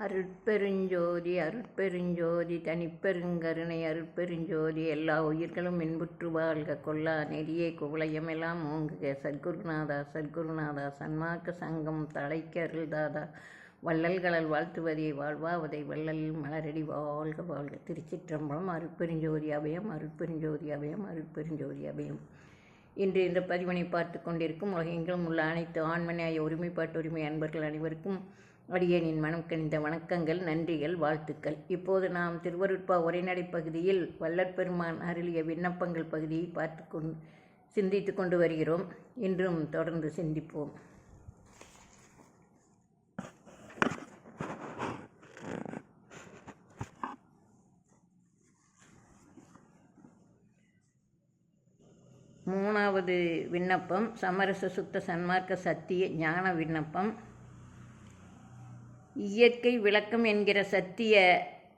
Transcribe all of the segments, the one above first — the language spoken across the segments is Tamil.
அருட்பெருஞ்சோதி அருட்பெருஞ்சோதி தனிப்பெருங்கருணை அருட்பெருஞ்சோதி எல்லா உயிர்களும் இன்புற்று வாழ்க கொல்லா நெறியே குவளையமெல்லாம் ஓங்குக சத்குருநாதா சத்குருநாதா சன்மார்க்க சங்கம் தலைக்க அருள்தாதா வள்ளல்களல் வாழ்த்துவதை வாழ்வாவதை வள்ளலில் மலரடி வாழ்க வாழ்க திருச்சிற்றம்பலம் அருட்பெருஞ்சோதி அபயம் அருட்பெருஞ்சோதி அபயம் அருட்பெருஞ்சோதி அபயம் இன்று இந்த பதிவினை பார்த்து கொண்டிருக்கும் உலகெங்கிலும் உள்ள அனைத்து ஆண்மனையாய ஒருமைப்பாட்டு உரிமை அன்பர்கள் அனைவருக்கும் அடியனின் மனம் கணிந்த வணக்கங்கள் நன்றிகள் வாழ்த்துக்கள். இப்போது நாம் திருவருட்பா உரைநடை பகுதியில் வல்லற்பெருமான் அருளிய விண்ணப்பங்கள் பகுதியை பார்த்து கொண்டு சிந்தித்து கொண்டு வருகிறோம். இன்றும் தொடர்ந்து சிந்திப்போம். மூணாவது விண்ணப்பம் சமரச சுத்த சன்மார்க்க சத்திய ஞான விண்ணப்பம். இயற்கை விளக்கம் என்கிற சத்திய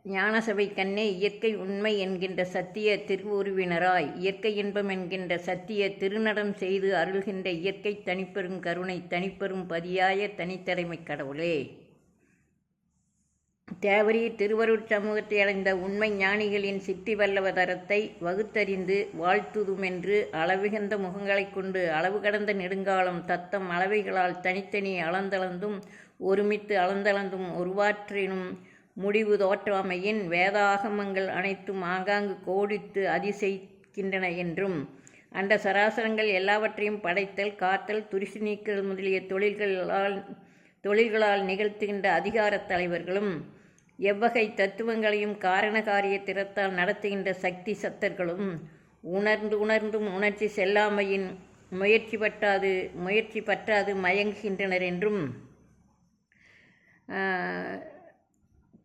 ஞானசபை கண்ணே இயற்கை உண்மை என்கின்ற சத்திய திருவுருவினராய் இயற்கை இன்பம் என்கின்ற சத்திய திருநடம் செய்து அருள்கின்ற இயற்கை தனிப்பெரும் கருணை தனிப்பெரும் பதியாய தனித்தலைமை கடவுளே. தேவரி திருவருட் சமூகத்தை அடைந்த உண்மை ஞானிகளின் சித்தி வல்லவதரத்தை வகுத்தறிந்து வாழ்த்துதுமென்று அளவிகந்த முகங்களைக் கொண்டு அளவு கடந்த நெடுங்காலம் தத்தம் அளவைகளால் தனித்தனி அளந்தளந்தும் ஒருமித்து அளந்தளந்தும் உருவாற்றினும் முடிவு தோற்றாமையின் வேதாகமங்கள் அனைத்தும் ஆங்காங்கு கோடித்து அதிசயிக்கின்றன என்றும் அண்ட சராசரங்கள் எல்லாவற்றையும் படைத்தல் காத்தல் துரிசு நீக்கல் முதலிய தொழில்களால் தொழில்களால் நிகழ்த்துகின்ற அதிகாரத் தலைவர்களும் எவ்வகை தத்துவங்களையும் காரணகாரிய திறத்தால் நடத்துகின்ற சக்தி சத்தர்களும் உணர்ந்து உணர்ந்தும் உணர்ச்சி செல்லாமையின் முயற்சி பற்றாது முயற்சி பற்றாது மயங்குகின்றனர் என்றும்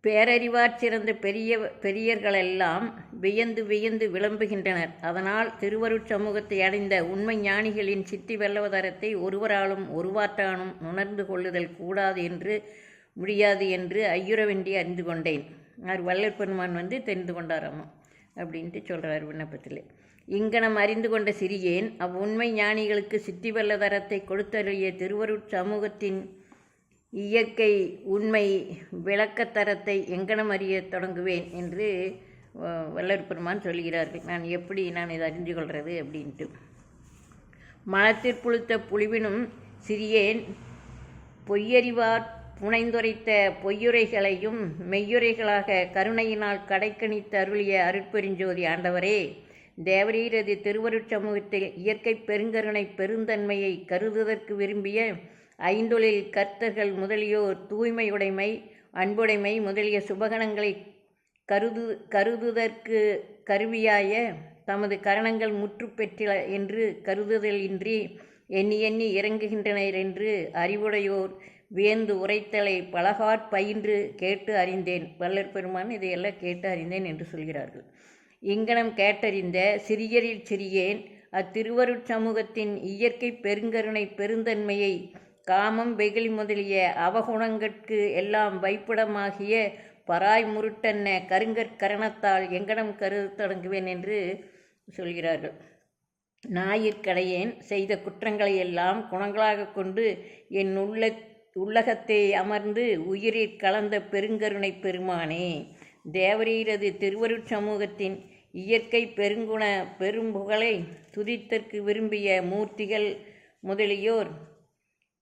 பேரறிவாற் சிறந்த பெரிய பெரியர்களெல்லாம் வியந்து வியந்து விளம்புகின்றனர். அதனால் திருவருட் சமூகத்தை அடைந்த உண்மை ஞானிகளின் சித்தி வெல்லவதரத்தை ஒருவராலும் ஒருவாற்றானும் உணர்ந்து கொள்ளுதல் கூடாது என்று முடியாது என்று ஐயுறவென்றி அறிந்து கொண்டேன். அவர் வள்ளல் பெருமான் வந்து தெரிந்து கொண்டாராமா? அப்படின்ட்டு சொல்கிறார் விண்ணப்பத்தில். இங்கனம் அறிந்து கொண்ட சிறியேன் அவ்வுண்மை ஞானிகளுக்கு சித்தி வல்லதரத்தை கொடுத்தருளிய திருவருட் சமூகத்தின் இயற்கை உண்மை விளக்கத்தரத்தை எங்கனம் அறிய தொடங்குவேன் என்று வல்லர் பெருமான் சொல்கிறார்கள். நான் எப்படி நான் இதை அறிந்து கொள்வது அப்படின்ட்டு. மனத்திற்புழுத்த புலிவினும் சிறியேன் பொய்யறிவார் புனைந்துரைத்த பொய்யுரைகளையும் மெய்யுரைகளாக கருணையினால் கடைக்கணித்து அருளிய அருட்பெருஞ்சோதி ஆண்டவரே தேவரீரது திருவருட் சமூகத்தில் இயற்கை பெருங்கருணை பெருந்தன்மையை கருதுவதற்கு விரும்பிய ஐந்தொழில் கர்த்தர்கள் முதலியோர் தூய்மையுடைமை அன்புடைமை முதலிய சுபகணங்களை கருது கருதுதற்கு கருவியாய தமது கரணங்கள் முற்று பெற்ற என்று கருதுதல் இன்றி எண்ணி எண்ணி இறங்குகின்றனர் என்று அறிவுடையோர் வியந்து உரைத்தலை பலகாற் பயின்று கேட்டு அறிந்தேன். வல்லற் பெருமான் இதையெல்லாம் கேட்டு அறிந்தேன் என்று சொல்கிறார்கள். இங்கனம் கேட்டறிந்த சிறியரில் சிறியேன் அத்திருவருட் சமூகத்தின் இயற்கை பெருங்கருணை பெருந்தன்மையை காமம் வெகுளி முதலிய அவகுணங்கட்கு எல்லாம் வைப்பிடமாகிய பராய் முருட்டன்ன கருங்கற்கரணத்தால் எங்கனம் கருது தொடங்குவேன் என்று சொல்கிறார்கள். ஞாயிற்கடையேன் செய்த குற்றங்களை எல்லாம் குணங்களாக கொண்டு என் உள்ள உள்ளகத்தை அமர்ந்து உயிரில் கலந்த பெருங்கருணை பெருமானே தேவரீரது திருவருட் சமூகத்தின் இயற்கை பெருங்குண பெரும்புகழை துதித்தற்கு விரும்பிய மூர்த்திகள் முதலியோர்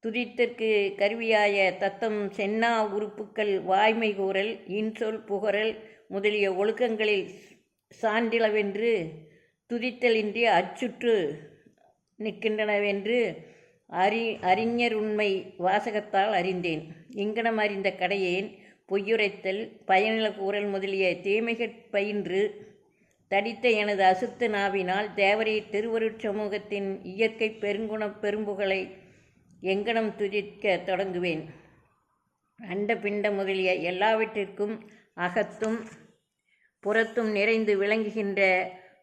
துதித்தற்கு கருவியாய தத்தம் சென்னா உறுப்புக்கள் வாய்மை கூறல் இன்சொல் புகழல் முதலிய ஒழுக்கங்களில் சான்றிலவென்று துதித்தலின்றி அச்சுற்று நிற்கின்றனவென்று அறி அறிஞர் உண்மை வாசகத்தால் அறிந்தேன். இங்கனம் அறிந்த கடையேன் பொய்யுரைத்தல் பயனில கூறல் முதலிய தீமைகள் பயின்று தடித்த எனது அசுத்த நாவினால் தேவரை திருவருட் சமூகத்தின் இயற்கை பெருங்குண பெரும்புகளை எங்கனம் துதிக்க தொடங்குவேன். அண்ட பிண்ட முதலிய எல்லாவற்றிற்கும் அகத்தும் புறத்தும் நிறைந்து விளங்குகின்ற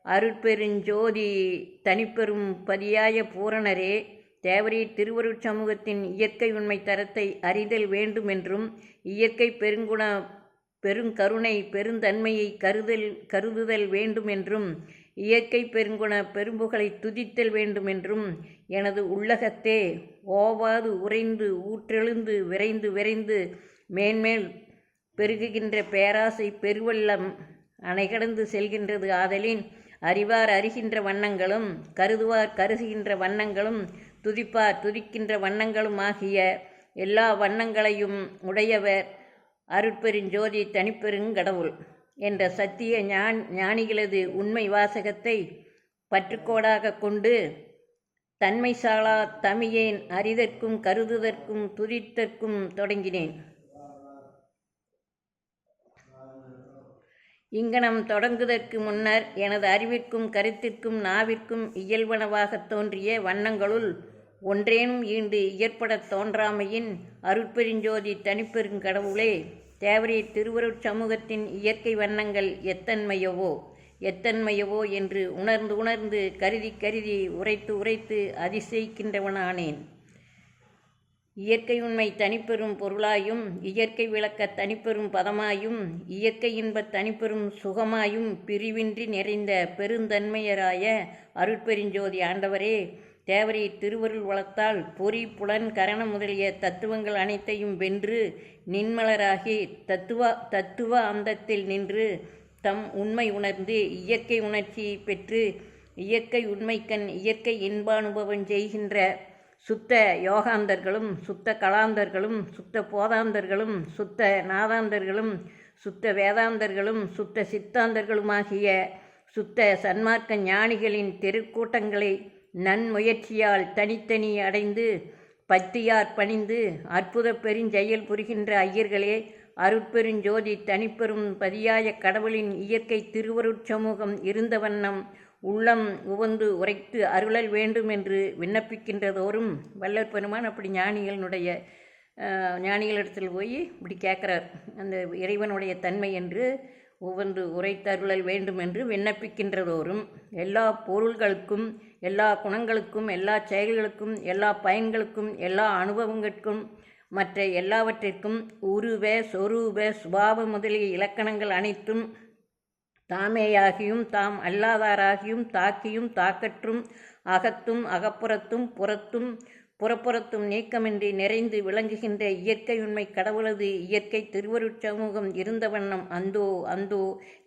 அருட்பெருஞ்சோதி தனிப்பெரும் பதியாய பூரணரே தேவரீ திருவருட் சமூகத்தின் இயற்கை உண்மை தரத்தை அறிதல் வேண்டுமென்றும் இயற்கை பெருங்குண பெருங்கருணை பெருந்தன்மையை கருதல் கருதுதல் வேண்டுமென்றும் இயற்கை பெருங்குண பெரும்புகளை துதித்தல் வேண்டுமென்றும் எனது உள்ளகத்தே ஓவாது உறைந்து ஊற்றெழுந்து விரைந்து விரைந்து மேன்மேல் பெருகுகின்ற பேராசை பெருவெள்ளம் அணைகடந்து செல்கின்றது ஆதலின் அறிவார் அறிகின்ற வண்ணங்களும் கருதுவார் கருதுகின்ற வண்ணங்களும் துதிப்பார் துதிக்கின்ற வண்ணங்களும் ஆகிய எல்லா வண்ணங்களையும் உடையவர் அருட்பெருஞ்சோதி தனிப்பெருங்கடவுள். என்ற சத்திய ஞான் ஞானிகளது உண்மை வாசகத்தை பற்றுக்கோடாக கொண்டு தன்மை சாலா தமியேன் அறிதற்கும் கருதுதற்கும் துதித்தற்கும் தொடங்கினேன். இங்கனம் தொடங்குதற்கு முன்னர் எனது அறிவிற்கும் கருத்திற்கும் நாவிற்கும் இயல்பனவாகத் தோன்றிய வண்ணங்களுள் ஒன்றேனும் ஈண்டு இயற்படத் தோன்றாமையின் அருட்பெருஞ்சோதி தனிப்பெருங்கடவுளே தேவரே திருவருட் சமூகத்தின் இயற்கை வண்ணங்கள் எத்தன்மையவோ? எத்தன்மையவோ என்று உணர்ந்து உணர்ந்து கருதி கருதி உரைத்து உரைத்து அதிசயிக்கின்றவனானேன். இயற்கை உண்மை தனிப்பெரும் பொருளாயும் இயற்கை விளக்க தனிப்பெரும் பதமாயும் இயற்கை இன்ப தனிப்பெரும் சுகமாயும் பிரிவின்றி நிறைந்த பெருந்தன்மையராய அருட்பெருஞ்சோதி ஆண்டவரே தேவரை திருவருள் வளத்தால் பொறி புலன் கரணம் முதலிய தத்துவங்கள் அனைத்தையும் வென்று நின்மலராகி தத்துவ தத்துவ அந்தத்தில் நின்று தம் உண்மை உணர்ந்து இயற்கை உணர்ச்சியை பெற்று இயற்கை உண்மைக்கண் இயற்கை இன்பானுபவம் செய்கின்ற சுத்த யோகாந்தர்களும் சுத்த கலாந்தர்களும் சுத்த போதாந்தர்களும் சுத்த நாதாந்தர்களும் சுத்த வேதாந்தர்களும் சுத்த சித்தாந்தர்களுமாகிய சுத்த சன்மார்க்க ஞானிகளின் தெருக்கூட்டங்களை நன்முயற்சியால் தனித்தனி அடைந்து பத்தியார் பணிந்து அற்புத பெருஞ்செயல் புரிகின்ற ஐயர்களே அருட்பெருஞ்சோதி தனிப்பெரும் பதியாய கடவுளின் இயற்கை திருவருட்சமூகம் இருந்த வண்ணம் உள்ளம் உவந்து உரைத்து அருளல் வேண்டும் என்று விண்ணப்பிக்கின்றதோறும் வல்லற் பெருமான் அப்படி ஞானிகளினுடைய ஞானிகளிடத்தில் போய் இப்படி கேட்குறார். அந்த இறைவனுடைய தன்மை என்று ஒவ்வொன்று உரைத்தருளல் வேண்டும் என்று விண்ணப்பிக்கின்றதோறும் எல்லா பொருள்களுக்கும் எல்லா குணங்களுக்கும் எல்லா செயல்களுக்கும் எல்லா பயன்களுக்கும் எல்லா அனுபவங்களுக்கும் மற்ற எல்லாவற்றிற்கும் உருவ சொரூப சுபாவ முதலிய இலக்கணங்கள் அனைத்தும் தாமேயாகியும் தாம் அல்லாதாராகியும் தாக்கியும் தாக்கற்றும் அகத்தும் அகப்புறத்தும் புறத்தும் புறப்புறத்தும் நீக்கமின்றி நிறைந்து விளங்குகின்ற இயற்கை உண்மை கடவுளது இயற்கை திருவருட்சமூகம் இருந்த வண்ணம் அந்தோ அந்தோ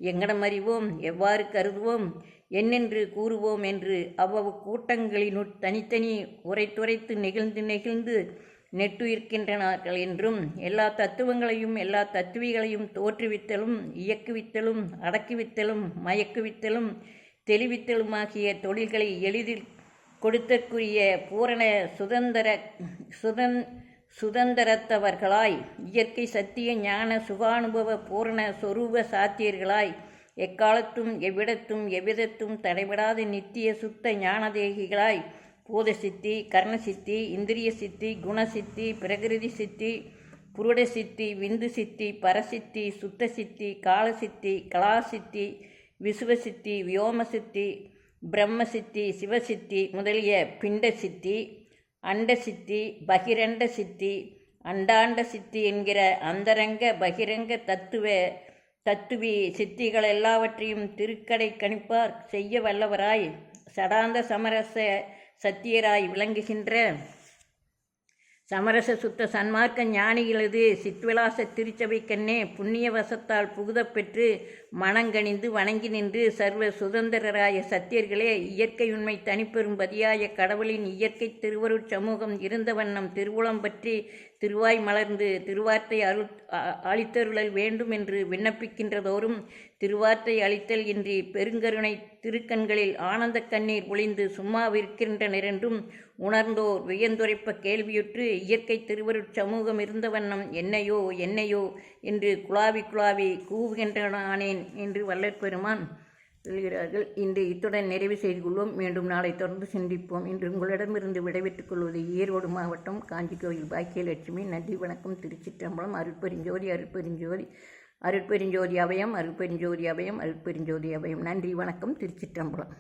எங்கடம் அறிவோம் எவ்வாறு கருதுவோம் என்னென்று கூறுவோம் என்று அவ்வளவு கூட்டங்களினுட் தனித்தனி உரைத்துரைத்து நெகிழ்ந்து நெகிழ்ந்து நெட்டுயிர்க்கின்றனார்கள் என்றும் எல்லா தத்துவங்களையும் எல்லா தத்துவிகளையும் தோற்றுவித்தலும் இயக்குவித்தலும் அடக்குவித்தலும் மயக்குவித்தலும் தெளிவித்தலுமாகிய தொழில்களை எளிதில் கொடுத்தற்குரிய பூரண சுதந்திர சுதந் சுதந்திரத்தவர்களாய் இயற்கை சத்திய ஞான சுகானுபவ பூரண சொரூப சாத்தியர்களாய் எக்காலத்தும் எவ்விடத்தும் எவ்விதத்தும் தடைபடாத நித்திய சுத்த ஞானதேகிகளாய் பூத சித்தி கர்ண கர்ணசித்தி இந்திரிய சித்தி குணசித்தி பிரகிருதி சித்தி புருட சித்தி விந்து சித்தி பரசித்தி சுத்த சித்தி காலசித்தி கலாசித்தி விசுவசித்தி வியோமசித்தி பிரம்மசித்தி சிவசித்தி முதலிய பிண்ட சித்தி அண்ட சித்தி பகிரண்ட சித்தி அண்டாண்ட சித்தி என்கிற அந்தரங்க பகிரங்க தத்துவ தத்துவி சித்திகள் எல்லாவற்றையும் திருக்கடை கணிப்பார் செய்ய வல்லவராய் சடாந்த சமரச சத்தியராய் விளங்குகின்ற சமரச சுத்த சன்மார்க்க ஞானிகளது சித்விலாச திருச்சபை புண்ணியவசத்தால் புகுதப்பெற்று மனங்கணிந்து வணங்கி நின்று சர்வ சுதந்திரராய சத்தியர்களே இயற்கை உண்மை தனிப்பெரும் பதியாய கடவுளின் இயற்கை திருவருட் சமூகம் இருந்த வண்ணம் திருவுளம் பற்றி திருவாய் மலர்ந்து திருவார்த்தை அருள் அளித்தருளல் வேண்டும் என்று விண்ணப்பிக்கின்றதோறும் திருவார்த்தை அளித்தல் இன்றி பெருங்கருணை திருக்கண்களில் ஆனந்த கண்ணீர் பொழிந்து சும்மாவிருக்கின்றனரென்றும் உணர்ந்தோர் வியந்துரைப்ப கேள்வியுற்று இயற்கை திருவருட் சமூகம் இருந்த வண்ணம் என்னையோ என்னையோ என்று குழாவி குழாவி கூவுகின்றனானேன் என்று வல்லற்பெருமான் சொல்கிறார்கள். இன்று இத்துடன் நிறைவு செய்து கொள்வோம். மீண்டும் நாளை தொடர்ந்து சிந்திப்போம். இன்று உங்களிடமிருந்து விடைபெற்றுக் கொள்வது ஈரோடு மாவட்டம் காஞ்சி கோயில் பாக்கியலட்சுமி. நன்றி வணக்கம். திருச்சிற்றம்பலம் அருட்பெருஞ்சோதி அருட்பெருஞ்சோதி. அருட்பெருஞ்சோதி அபயம் அருட்பெருஞ்சோதி அபயம் அருட்பெருஞ்சோதி அபயம். நன்றி வணக்கம். திருச்சிற்றம்பலம்.